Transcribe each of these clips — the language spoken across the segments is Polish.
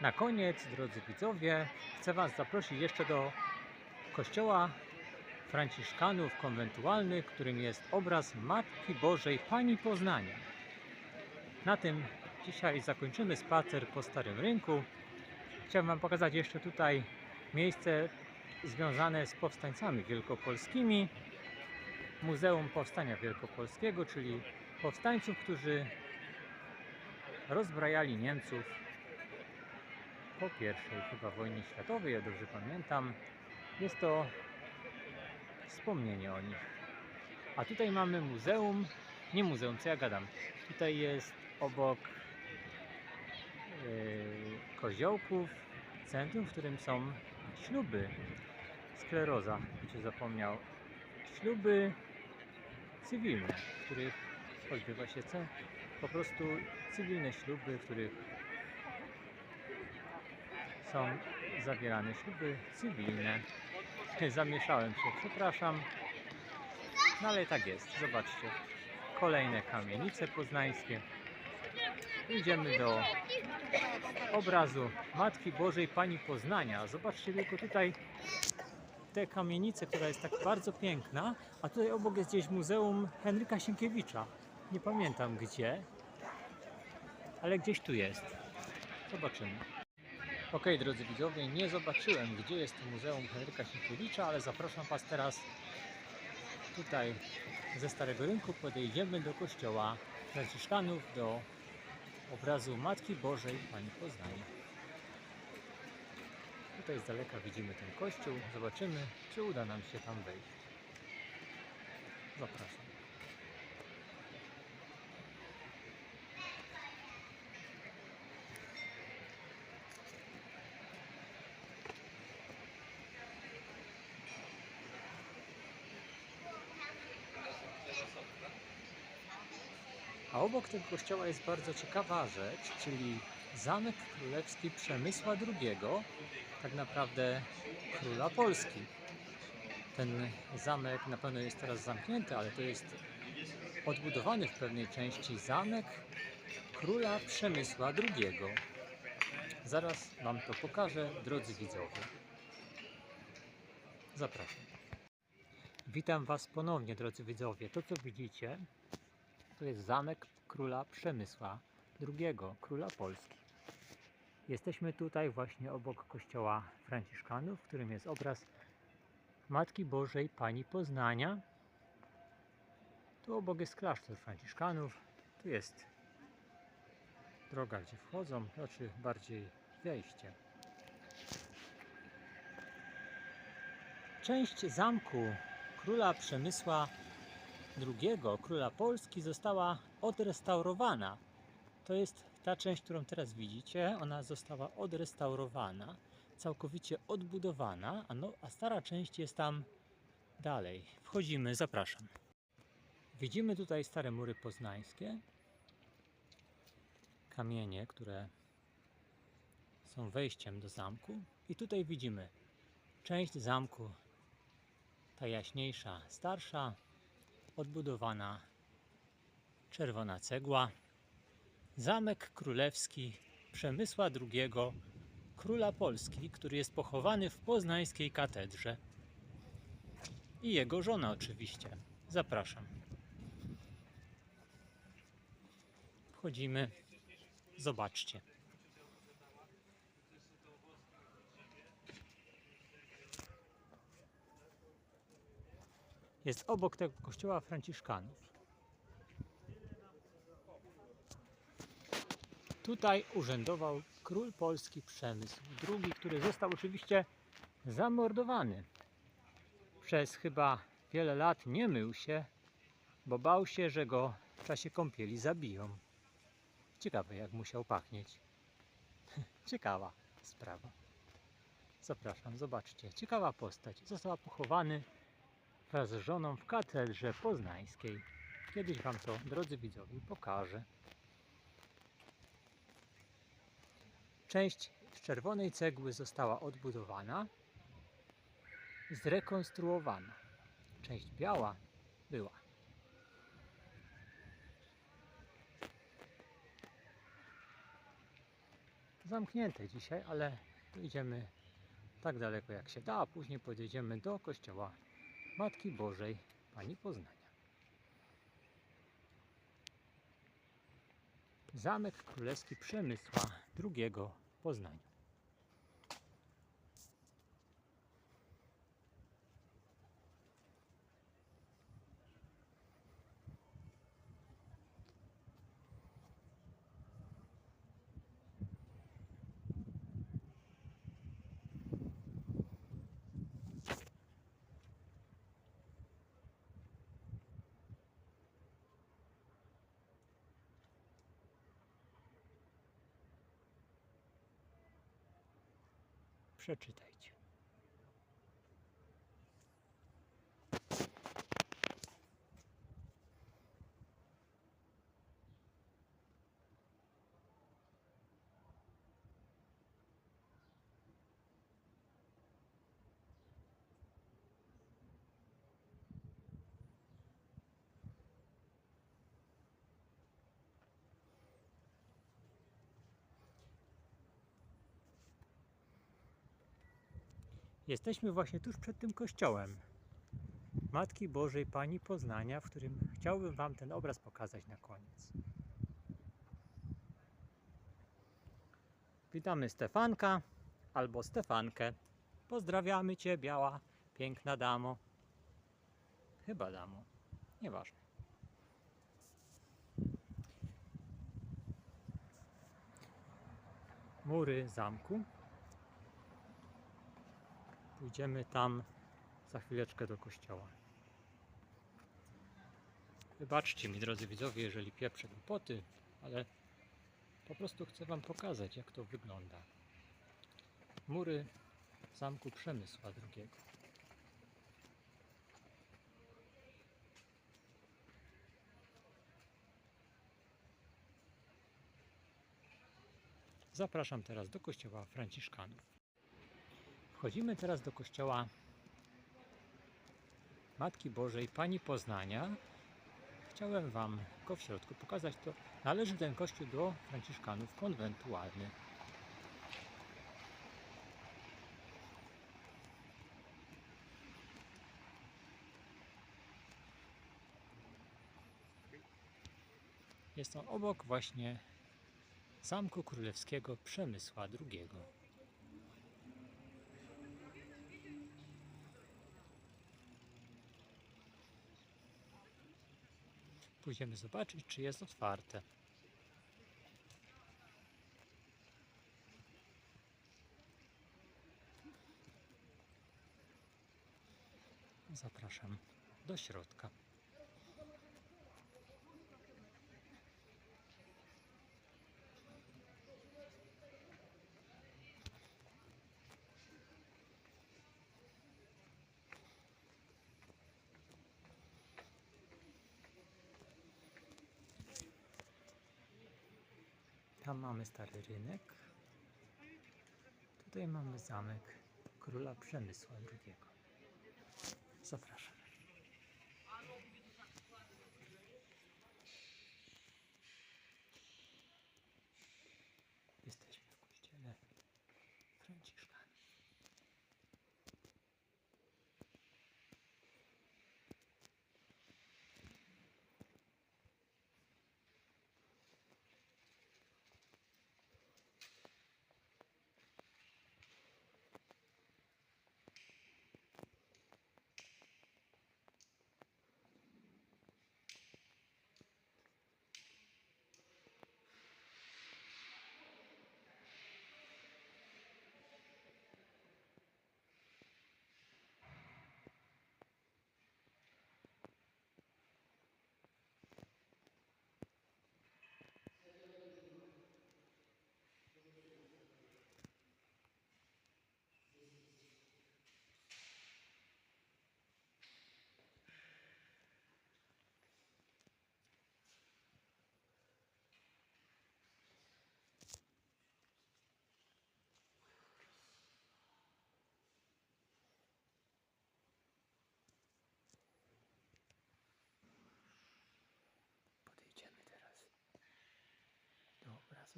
Na koniec, drodzy widzowie, chcę Was zaprosić jeszcze do kościoła Franciszkanów konwentualnych, którym jest obraz Matki Bożej Pani Poznania. Na tym dzisiaj zakończymy spacer po Starym Rynku. Chciałbym Wam pokazać jeszcze tutaj miejsce związane z powstańcami wielkopolskimi. Muzeum Powstania Wielkopolskiego, czyli powstańców, którzy rozbrajali Niemców po pierwszej chyba wojnie światowej, ja dobrze pamiętam. Jest to wspomnienie o nich. A tutaj mamy muzeum, nie muzeum, co ja gadam. Tutaj jest obok yy, koziołków centrum, w którym są śluby. Skleroza, czy zapomniał. Śluby cywilne, w których odbywa się po prostu cywilne śluby, w których są zawierane śluby cywilne. Zamieszałem się, przepraszam. No ale tak jest, zobaczcie. Kolejne kamienice poznańskie. Idziemy do obrazu Matki Bożej Pani Poznania. Zobaczcie tylko tutaj tę kamienicę, która jest tak bardzo piękna, a tutaj obok jest gdzieś Muzeum Henryka Sienkiewicza. Nie pamiętam gdzie, ale gdzieś tu jest. Zobaczymy. Ok, drodzy widzowie, nie zobaczyłem, gdzie jest Muzeum Henryka Sienkiewicza, ale zapraszam Was teraz tutaj ze Starego Rynku. Podejdziemy do kościoła Franciszkanów, do obrazu Matki Bożej Pani Poznania. Tutaj z daleka widzimy ten kościół. Zobaczymy, czy uda nam się tam wejść. Zapraszam. A obok tego kościoła jest bardzo ciekawa rzecz, czyli Zamek Królewski Przemysła II, tak naprawdę króla Polski. Ten zamek na pewno jest teraz zamknięty, ale to jest odbudowany w pewnej części zamek króla Przemysła II. Zaraz Wam to pokażę, drodzy widzowie. Zapraszam. Witam Was ponownie, drodzy widzowie. To, co widzicie, to jest zamek króla Przemysła II, króla Polski. Jesteśmy tutaj właśnie obok kościoła Franciszkanów, w którym jest obraz Matki Bożej Pani Poznania. Tu obok jest klasztor Franciszkanów. Tu jest droga, gdzie wchodzą, znaczy bardziej wejście. Część zamku króla Przemysła II, króla Polski, została odrestaurowana. To jest ta część, którą teraz widzicie. Ona została odrestaurowana, całkowicie odbudowana, a, no, a stara część jest tam dalej. Wchodzimy, zapraszam. Widzimy tutaj stare mury poznańskie, kamienie, które są wejściem do zamku. I tutaj widzimy część zamku, ta jaśniejsza, starsza, odbudowana czerwona cegła. Zamek królewski Przemysła II, króla Polski, który jest pochowany w poznańskiej katedrze. I jego żona oczywiście. Zapraszam. Wchodzimy. Zobaczcie. Jest obok tego kościoła Franciszkanów. Tutaj urzędował król polski Przemysł II, który został oczywiście zamordowany. Przez chyba wiele lat nie mył się, bo bał się, że go w czasie kąpieli zabiją. Ciekawe, jak musiał pachnieć. Ciekawa sprawa. Zapraszam, zobaczcie. Ciekawa postać. Został pochowany wraz z żoną w katedrze poznańskiej. Kiedyś Wam to, drodzy widzowie, pokażę. Część z czerwonej cegły została odbudowana, zrekonstruowana. Część biała była. zamknięte dzisiaj, ale idziemy tak daleko jak się da, a później podjedziemy do kościoła Matki Bożej Pani Poznania. Zamek Królewski Przemysła II w Poznaniu. Przeczytajcie. Jesteśmy właśnie tuż przed tym kościołem Matki Bożej Pani Poznania, w którym chciałbym Wam ten obraz pokazać na koniec. Witamy Stefanka albo Stefankę. Pozdrawiamy Cię, biała, piękna damo. Chyba damo, nieważne. Mury zamku. Pójdziemy tam za chwileczkę do kościoła. Wybaczcie mi, drodzy widzowie, jeżeli pieprzę głupoty, ale po prostu chcę Wam pokazać, jak to wygląda. Mury zamku Przemysła II. Zapraszam teraz do kościoła Franciszkanów. Wchodzimy teraz do kościoła Matki Bożej Pani Poznania. Chciałem Wam go w środku pokazać. To należy ten kościół do Franciszkanów konwentualny. Jest on obok właśnie Zamku Królewskiego Przemysła II. Pójdziemy zobaczyć, czy jest otwarte. Zapraszam do środka. Tam mamy stary rynek. Tutaj mamy zamek króla Przemysła II. Zapraszam. Jesteśmy w kościele Franciszkanów.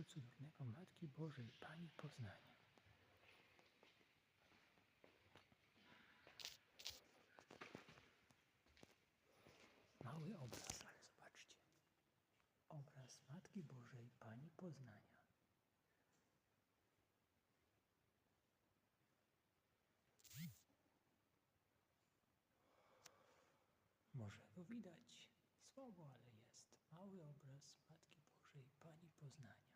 Przecudownego Matki Bożej, Pani Poznania. Mały obraz, ale zobaczcie. Obraz Matki Bożej, Pani Poznania. Może go widać słabo, ale jest. Mały obraz Matki Bożej, Pani Poznania.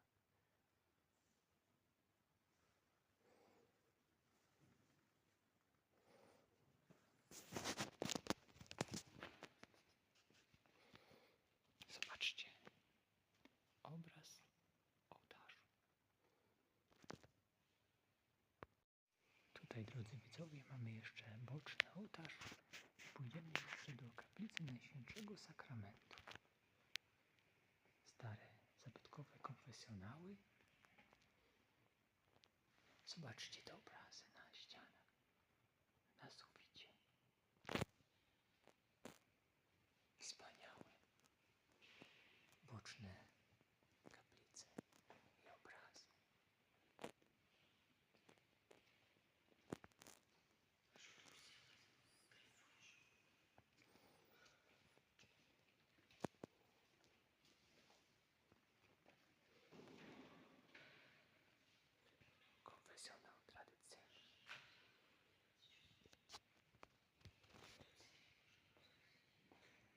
Zobaczcie. Obraz ołtarzu. Tutaj, drodzy widzowie, mamy jeszcze boczny ołtarz. Pójdziemy jeszcze do kaplicy Najświętszego Sakramentu. Stare, zabytkowe konfesjonały. Zobaczcie te obrazy na ścianach, na suficie. Wspaniałe. Boczne kaplice i obrazy. konfesjonał tradycyjny.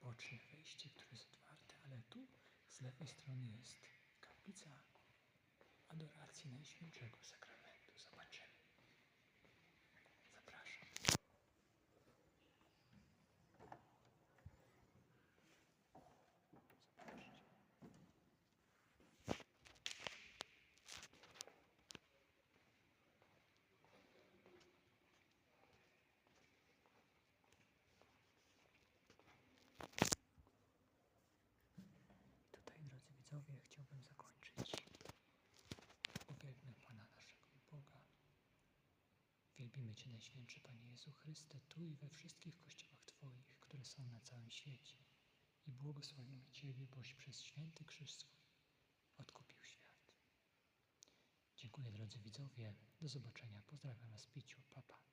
Boczne wejście, które jest otwarte, ale tu z lewej strony jest kaplica adoracji Najświętszego Sakramentu. Zobaczymy. Zapraszam. Zobaczcie. I tutaj, drodzy widzowie, chciałbym zakończyć. Uwielbmy Pana naszego Boga. Wielbimy Cię, Najświętszy Panie Jezu Chryste, tu i we wszystkich kościołach Twoich, które są na całym świecie. I błogosławimy Ciebie, boś przez święty krzyż swój odkupił świat. Dziękuję, drodzy widzowie. Do zobaczenia. Pozdrawiam Was, Piciu. Papa.